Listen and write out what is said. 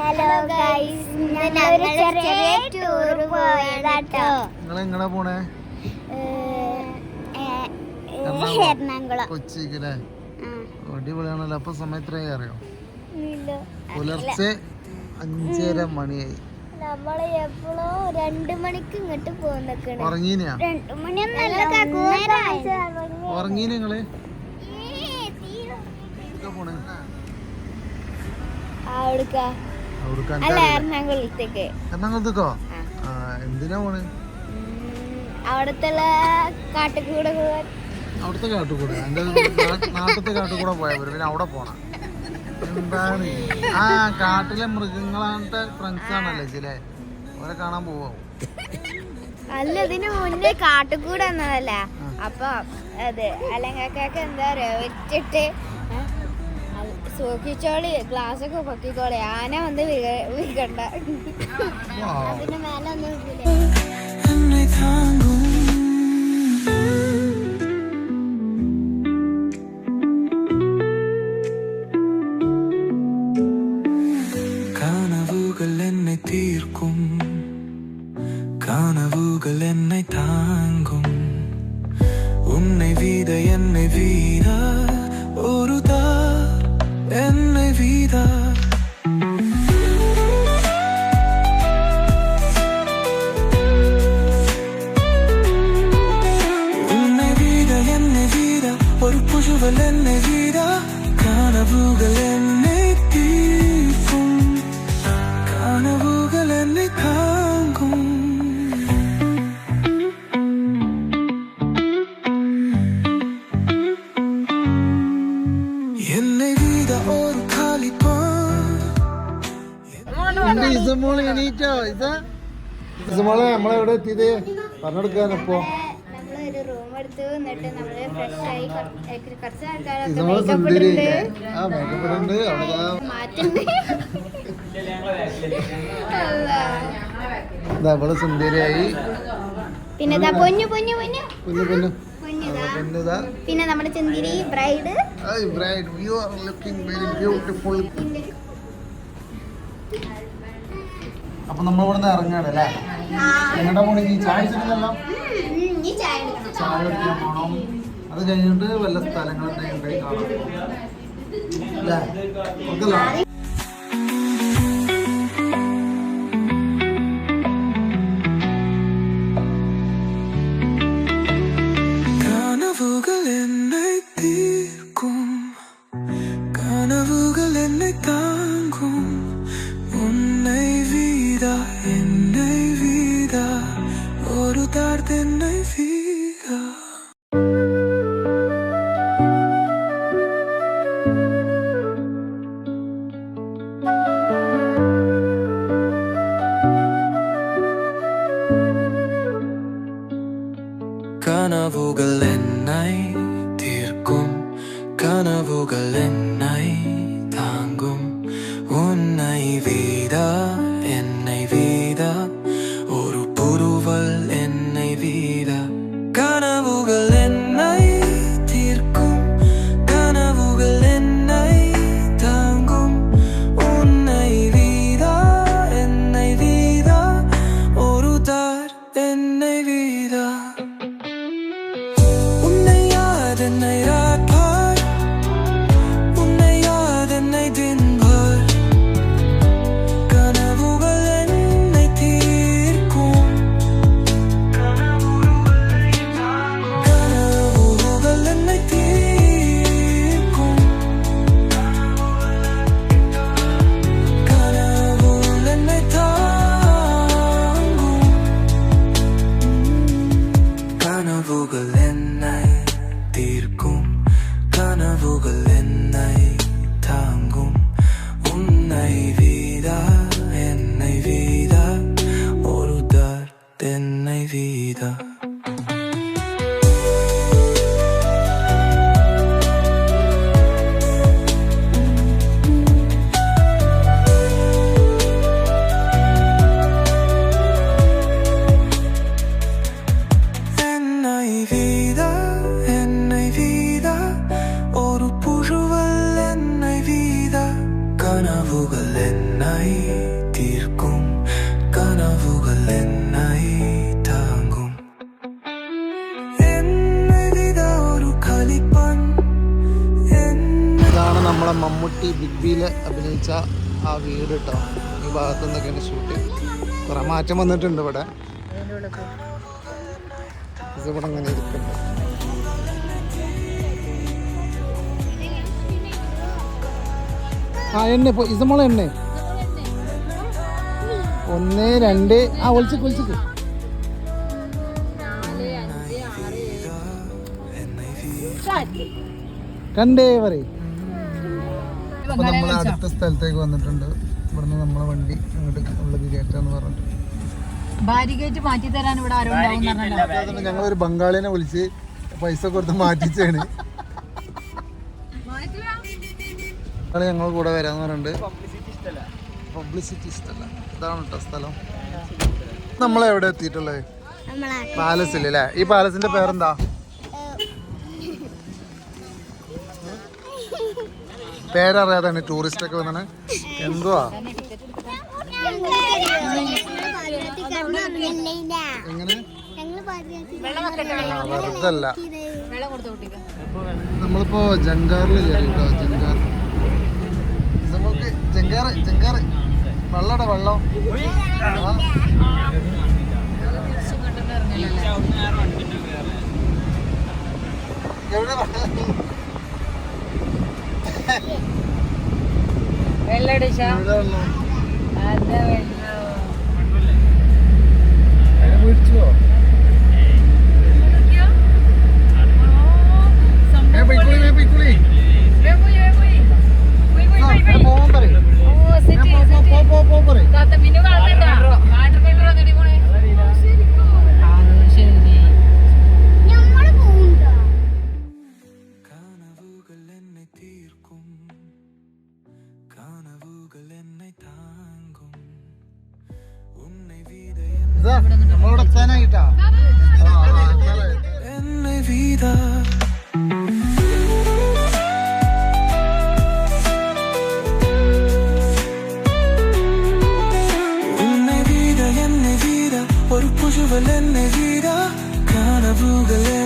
Hello guys ഞങ്ങൾ ചെറിയ tour പോയതാട്ടോ. നിങ്ങൾ എങ്ങനെ പോണേ? എറണാകുളം. കൊച്ചിക്ക് അല്ലേ ആ. അടിപൊളിയാണല്ലോ. അപ്പൊ സമയത്രേ അറിയോ. പുലർച്ചെ അഞ്ചര മണിയായി. നമ്മൾ എപ്പോഴോ രണ്ടു മണിക്ക് ഇങ്ങോട്ട് ഉറങ്ങീനാ? രണ്ടു മണിയൊന്നല്ല ഉറങ്ങീന നിങ്ങൾ? എവിടുക്കാ പോണേ? അല്ല. എറണാകുളത്തേക്ക്. എറണാകുളത്തേക്കോ? എന്തിനാ പോണേ? അവിടത്തെ കാട്ടുകൂടെ അവിടുത്തെ കാട്ടുകൂടെ. എന്റെ നാട്ടിലത്തെ കാട്ടുകൂടെ പോയവര് പിന്നെ അവിടെ പോണം. എന്താണ്? ആ കാട്ടിലെ മൃഗങ്ങളാണ്ടെ ഫ്രണ്ട്സ് ആണല്ലേ ചിലേ അവരെ കാണാൻ പോവോ? അല്ല ഇതിന് മുന്നേ കാട്ടുകൂടെ എന്നതല്ല? അപ്പൊ അതെ അലങ്കാക്കൊക്കെ എന്താ പറയാ വെച്ചിട്ട് സൂക്ഷിച്ചോളി ഗ്ലാസ് ഒക്കെ പൊക്കിക്കോളി ആന വന്ന് വിൽക്കണ്ട അതിന് മേലെ ഒന്നും ഇസ ഇസമോളെ നമ്മളെവിടെ എത്തിയത്? പറഞ്ഞെടുക്കാനപ്പോ നമ്മൾ സുന്ദരി. ആ മേക്കപ്പ് അവിടെ സുന്ദരിയായി. പിന്നെ പൊന്നു പൊന്നു പൊന്നു. പൊന്നു കുഞ്ഞുതാ പിന്നെ നമ്മുടെ ചെന്തിരി bride bride you are looking very very അപ്പൊ നമ്മൾ നിന്ന് ഇറങ്ങാണ് അല്ലേ? എങ്ങോട്ടാ കുടിച്ചിട്ടില്ലല്ലോ നീ ചായ എടുക്കണം ചായ കുടിക്കാൻ പോണം? അത് കഴിഞ്ഞിട്ട് വല്ല സ്ഥലങ്ങളൊക്കെ കാണാം. അല്ലേ? ഒരു താർത്തെന്നെ വീത കനവുകൾ എന്നായി തീർക്കും കനവുകൾ എന്നായി താങ്ങും என்னை யார் உன்னை யார் என்னை தின்பர்? கனவுகள் என்னை தீர்க்கும். கனவுகள் என்னை தீர்க்கும். கனவுகள் என்னை தாங்கும். தீர்க்கும் கனவுகள் என்னை தாங்கும். உன்னை வீதா என்னை வீதா. ஒரு தார் தென்னை வீதா. നമ്മളെ മമ്മൂട്ടി ബിഗ് ബിയിൽ അഭിനയിച്ച ആ വീട് കേട്ടോ ഈ ഭാഗത്തു നിന്നൊക്കെയാണ് ഷൂട്ട്. കുറെ മാറ്റം വന്നിട്ടുണ്ട് ഇവിടെ. ഇവിടെ അങ്ങനെ ഇരിക്കുന്നുണ്ട് ആ എണ്ണ ഇപ്പൊ ഇത് മോളെ എണ്ണ ഒന്ന് രണ്ട് ആ ഒളിച്ചിക്ക് ഒളിച്ചിക്ക്. കണ്ടേ പറയും. അപ്പൊ നമ്മൾ അടുത്ത സ്ഥലത്തേക്ക് വന്നിട്ടുണ്ട്. ഇവിടുന്ന് നമ്മളെ വണ്ടി അങ്ങോട്ട് ഉള്ളത് കയറ്റാന്ന് പറഞ്ഞിട്ട്. ബാരിഗേറ്റ് മാറ്റി തരാൻ ഇവിടെ ആരും ഞങ്ങൾ ഒരു ബംഗാളിനെ വിളിച്ച് പൈസ കൊടുത്ത് മാറ്റിച്ചാണ്. അയാൾ ഞങ്ങൾ കൂടെ വരാന്ന് പറഞ്ഞിട്ട് പബ്ലിസിറ്റി ഇഷ്ടല്ല. ഇതാണ് കേട്ടോ സ്ഥലം. നമ്മൾ എവിടെ എത്തിയിട്ടുള്ളത് പാലസിൽ അല്ലേ ഈ പാലസിന്റെ പേരെന്താ? പേരറിയാതാണ് ടൂറിസ്റ്റ് ഒക്കെ വന്നാണ്. എന്തുവാ? എങ്ങനെ? ആ, വെറുതെ അല്ല വെള്ളം കൊടുത്തു കുട്ടിക്ക് നമ്മളിപ്പോ ജങ്കാറിൽ കേട്ടോ ജങ്കാർ. നമുക്ക് ജങ്കാറ് ജങ്കാറ് വെള്ളട വെള്ളം. എവിടെ വെള്ളം? എന്നെ വീത ഒരു പുഴുവൽ എന്നെ വീര കനവുകൾ